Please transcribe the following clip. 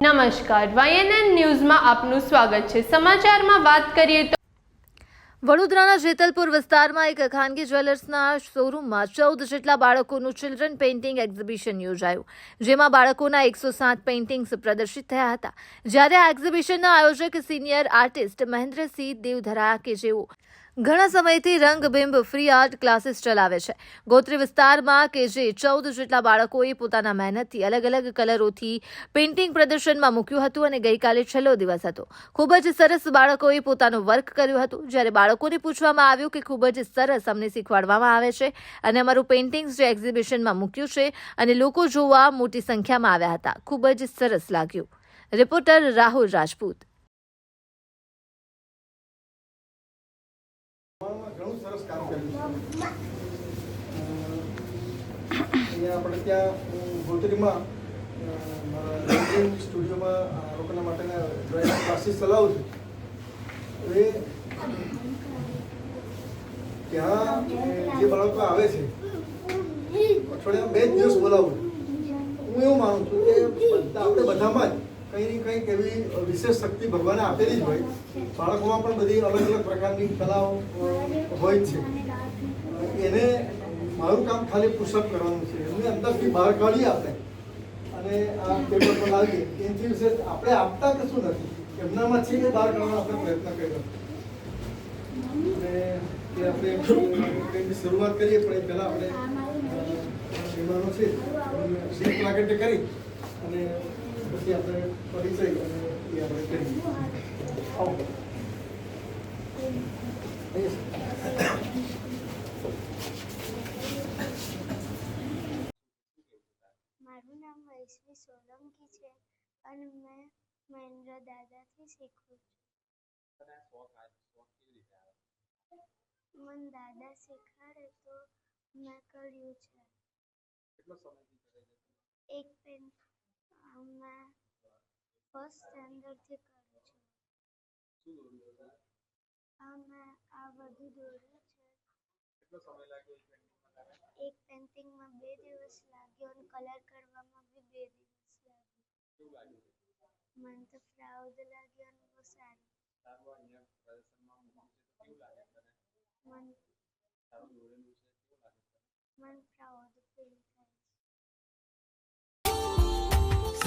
નમસ્કાર. વાયએનએન ન્યૂઝમાં આપનું સ્વાગત છે. સમાચારમાં વાત કરીએ તો વડોદરાના જેતલપુર વિસ્તારમાં એક ખાનગી જ્વેલર્સના શોરૂમમાં ચૌદ જેટલા બાળકોનું ચિલ્ડ્રન પેઇન્ટિંગ એક્ઝિબિશન યોજાયું. જેમાં બાળકોના એકસો સાત પેઇન્ટિંગ્સ પ્રદર્શિત થયા હતા. જ્યારે આ એક્ઝિબિશનના આયોજક સિનિયર આર્ટિસ્ટ મહેન્દ્રસિંહ દેવધરા કે જેઓ ઘણા સમયથી રંગબિંબ ફ્રી આર્ટ ક્લાસીસ ચલાવે છે. ગોત્રી વિસ્તારમાં કે જે ચૌદ જેટલા બાળકોએ પોતાના મહેનતથી અલગ અલગ કલરોથી પેઇન્ટિંગ પ્રદર્શનમાં મૂક્યું હતું અને ગઈકાલે છેલ્લો દિવસ હતો. ખૂબ જ સરસ બાળકોએ પોતાનું વર્ક કર્યું હતું. જ્યારે બાળકોને પૂછવામાં આવ્યું કે ખૂબ જ સરસ અમને શીખવાડવામાં આવે છે અને અમારું પેઇન્ટિંગ જે એક્ઝિબિશનમાં મૂક્યું છે અને લોકો જોવા મોટી સંખ્યામાં આવ્યા હતા. ખૂબ જ સરસ લાગ્યું. રિપોર્ટર રાહુલ રાજપૂત. અહીંયા આપણે ત્યાં ગોત્રીમાં સ્ટુડિયોમાં લોકોના માટેના ડ્રોઈંગ ક્લાસીસ ચલાવું છું. એ ત્યાં જે બાળકો આવે છે, અઠવાડિયામાં બે જ દિવસ બોલાવું. હું એવું માનું છું કે આપણે બધામાં જ કંઈ કંઈક એવી વિશેષ શક્તિ ભગવાને આપેલી જ હોય બાળકોમાં પણ બધી અલગ અલગ પ્રકારની કલાઓ હોય છે એને મારું કામ ખાલી પુશઅપ કરવાનું છે એમને અંદરથી બહાર કાઢીએ આપણે અને આ પેપર પર લાવીએ એથી વિશે આપણે આપતા કશું નથી એમનામાં છે એ બહાર કાઢવાનો આપણે પ્રયત્ન કર્યો અને આપણે શરૂઆત કરીએ પણ એ પહેલાં આપણે મહેમાનો છે શીખ પ્રાગટ્ય કરી અને પછી આપણે પરિચય અને એ આપણે કરીએ. આવો. મારું નામ વૈશ્વી સોલંકી છે અને મેં મહેન્દ્ર દાદાથી શીખું છું. મને દાદા શીખવાડે તો મેં કર્યું છે. એક પેન મેં ફર્સ્ટ સ્ટેન્ડર્ડથી કરું છું. અમે આ બધું દોર્યું છે. એક પેન્ટિંગમાં બે દિવસ લાગ્યો અને કલર કરવામાં બી બે દિવસ લાગ્યો. મને તો પ્રાઉડ લાગ્યો અને બહુ સારું. મન મન proud feel